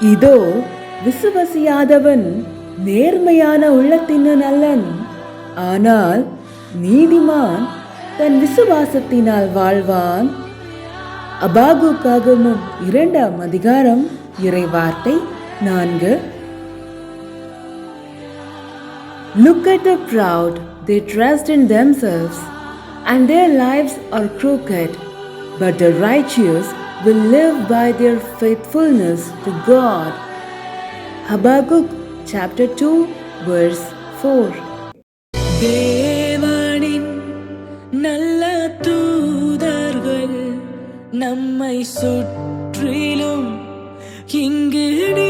இதோ விசுவசியாதவன் நேர்மையான உள்ளத்தினு நல்லன். ஆனால் நீதிமான் தன் விசுவாசத்தினால் வாழ்வான். அபாகுக்காகமும் இரண்டாம் அதிகாரம் இறைவார்த்தை நான்கு. Look at the proud, they trust in themselves, and their lives are crooked. But the righteous will live by their faithfulness to God. Habakkuk chapter 2, verse 4. தேவனின் நல்ல தூதர்கள் நம்மை சுற்றிலும் இங்கு நிற்கிறார்